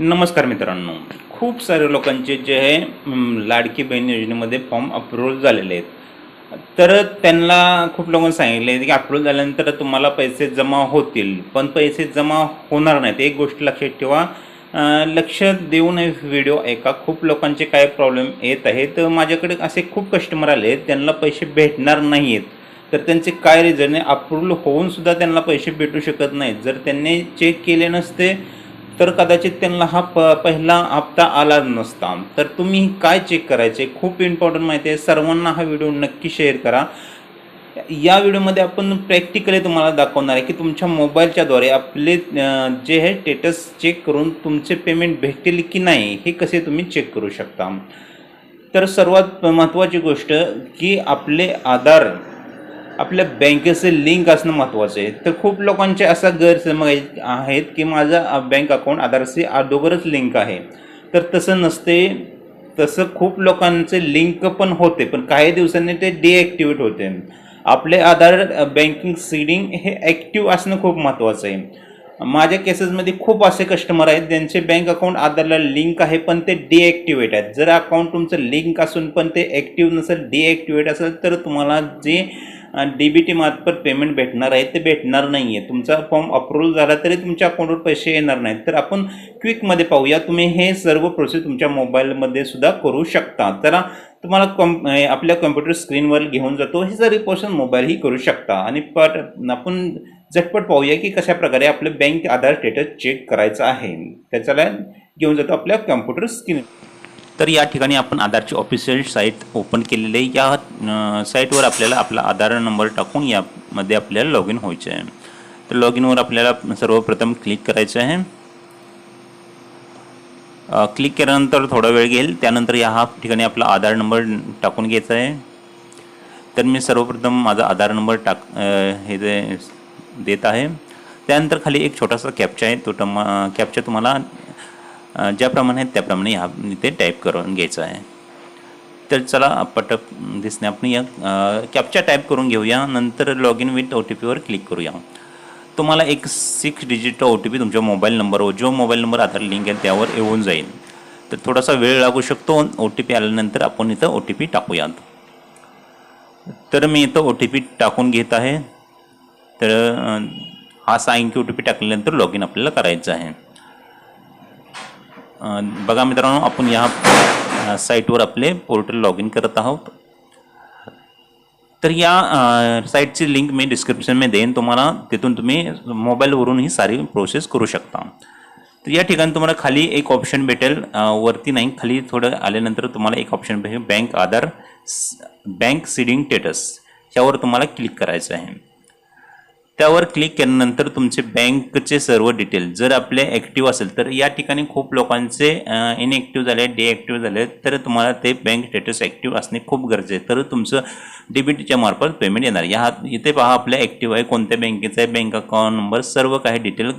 नमस्कार मित्रांनो. खूप सारे लोकांचे जे आहे लाडकी बहीण योजनेमध्ये फॉर्म अप्रूव्हल झालेले आहेत. तर त्यांना खूप लोकांनी सांगितले की अप्रूव्हल झाल्यानंतर तुम्हाला पैसे जमा होतील. पण पैसे जमा होणार नाहीत. एक गोष्ट लक्षात ठेवा. लक्ष देऊन व्हिडिओ ऐका. खूप लोकांचे काय प्रॉब्लेम येत आहेत. माझ्याकडे असे खूप कस्टमर आले आहेत. त्यांना पैसे भेटणार नाही आहेत तर त्यांचे काय रिझन आहे? अप्रूव्हल होऊन सुद्धा त्यांना पैसे भेटू शकत नाहीत. जर त्यांनी चेक केले नसते तर कदाचित त्यांना हा प पहिला हप्ता आला नसता. तर तुम्ही काय चेक करायचे? खूप इम्पॉर्टंट माहिती आहे. सर्वांना हा व्हिडिओ नक्की शेअर करा. या व्हिडिओमध्ये आपण प्रॅक्टिकली तुम्हाला दाखवणार आहे की तुमच्या मोबाईलच्याद्वारे आपले जे आहे स्टेटस चेक करून तुमचे पेमेंट भेटतील की नाही हे कसे तुम्ही चेक करू शकता. तर सर्वात महत्त्वाची गोष्ट की आपले आधार आपल्या बँकेचे लिंक असणं महत्त्वाचं आहे. तर खूप लोकांचे असा गैरसमज आहेत की माझा बँक अकाउंट आधारशी अगोदरच लिंक आहे. तर तसं नसते तसं खूप लोकांचे लिंक पण होते पण काही दिवसांनी ते डिॲक्टिवेट होते. आपले आधार बँकिंग सीडिंग हे ॲक्टिव्ह असणं खूप महत्त्वाचं आहे. माझ्या केसेसमध्ये खूप असे कस्टमर आहेत ज्यांचे बँक अकाउंट आधारला लिंक आहे पण ते डिॲक्टिवेट आहेत. जर अकाउंट तुमचं लिंक असून पण ते ॲक्टिव्ह नसेल डिॲक्टिवेट असेल तर तुम्हाला जे डी बी टी मार्फत पेमेंट भेटणार आहे ते भेटणार नाही आहे तुमचा फॉर्म अप्रूव्हल झाला तरी तुमच्या अकाउंटवर पैसे येणार नाहीत. तर आपण क्विकमध्ये पाहूया. तुम्ही हे सर्व प्रोसेस तुमच्या मोबाईलमध्ये सुद्धा करू शकता. तर तुम्हाला कॉम आपल्या कम्प्युटर स्क्रीनवर घेऊन जातो. हे सर्व पोर्शन मोबाईलही करू शकता. आणि पट आपण झटपट पाहूया की कशा प्रकारे आपलं बँक आधार स्टेटस चेक करायचं आहे. त्याच्याला घेऊन जातो आपल्या कम्प्युटर स्क्रीन तर या ठिकाणी आपण आधारची ऑफिशियल साईट ओपन केलेली आहे. या साईटवर आपल्याला आपला आधार नंबर टाकून यामध्ये आपल्याला लॉग इन व्हायचं आहे. तर लॉग इनवर आपल्याला सर्वप्रथम क्लिक करायचं आहे. क्लिक केल्यानंतर थोडा वेळ घेईल. त्यानंतर या हा ठिकाणी आपला आधार नंबर टाकून घ्यायचा आहे. तर मी सर्वप्रथम माझा आधार नंबर टाक हे जे देत आहे. त्यानंतर खाली एक छोटासा कॅप्चा आहे. तो टमा कॅप्चा तुम्हाला ज्याप्रमाणे आहेत त्याप्रमाणे ह्या इथे टाईप करून घ्यायचं आहे. तर चला पटक दिसणे आपण या कॅप्चा टाईप करून घेऊया. नंतर log in with O T पीवर क्लिक करूया. तुम्हाला एक six digit O T P तुमच्या मोबाईल नंबरवर जो मोबाईल नंबर आधार लिंक आहे त्यावर येऊन जाईल. तर थोडासा वेळ लागू शकतो. ओ टी पी आल्यानंतर आपण इथं ओ टी पी टाकूयात. तर मी इथं ओ टी पी टाकून घेत आहे. तर हा सायंकी ओ टी पी टाकल्यानंतर लॉग इन आपल्याला करायचं आहे. बघा मित्रांनो आपण या साईटवर आपले पोर्टल लॉग इन करत आहोत. तर या साईटची लिंक मी डिस्क्रिप्शनमध्ये देईन. तुम्हाला तिथून तुम्ही मोबाईलवरून ही सारी प्रोसेस करू शकता. तर या ठिकाणी तुम्हाला खाली एक ऑप्शन भेटेल. वरती नाही खाली थोडं आल्यानंतर तुम्हाला एक ऑप्शन भेटेल. Bank Aadhaar bank seeding status यावर तुम्हाला क्लिक करायचं आहे. त्यावर क्लिक केल्यानंतर तुमचे बँकचे सर्व डिटेल जर आपले ॲक्टिव्ह असेल तर या ठिकाणी खूप लोकांचे इनॲक्टिव्ह झाले डिॲक्टिव्ह झाले तर तुम्हाला ते बँक स्टेटस ॲक्टिव्ह असणे खूप गरजेचे आहे. तर तुमचं डेबिटच्या मार्फत पेमेंट येणार या इथे पहा आपल्या ॲक्टिव्ह आहे कोणत्या बँकेचं आहे बँक अकाउंट नंबर सर्व काही डिटेल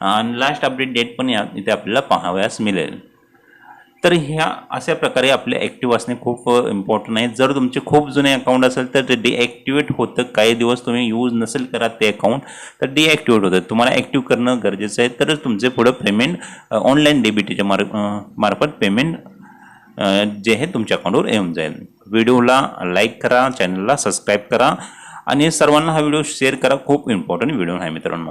आणि लास्ट अपडेट डेट पण या इथे आपल्याला पाहावयास मिळेल. तर ह्या अशा प्रकारे आपले ॲक्टिव्ह असणे खूप इम्पॉर्टंट आहे. जर तुमचे खूप जुने अकाउंट असेल तर ते डिॲक्टिवेट होतं. काही दिवस तुम्ही यूज नसेल करा ते अकाउंट तर डिॲक्टिवेट होतं. तुम्हाला ॲक्टिव्ह करणं गरजेचं आहे. तरच तुमचे पुढं पेमेंट ऑनलाईन डेबिटीच्या मार मार्फत पेमेंट जे आहे तुमच्या अकाउंटवर येऊन जाईल. व्हिडिओला लाईक करा चॅनलला सबस्क्राईब करा. आणि सर्वांना हा व्हिडिओ शेअर करा. खूप इम्पॉर्टंट व्हिडिओ आहे मित्रांनो.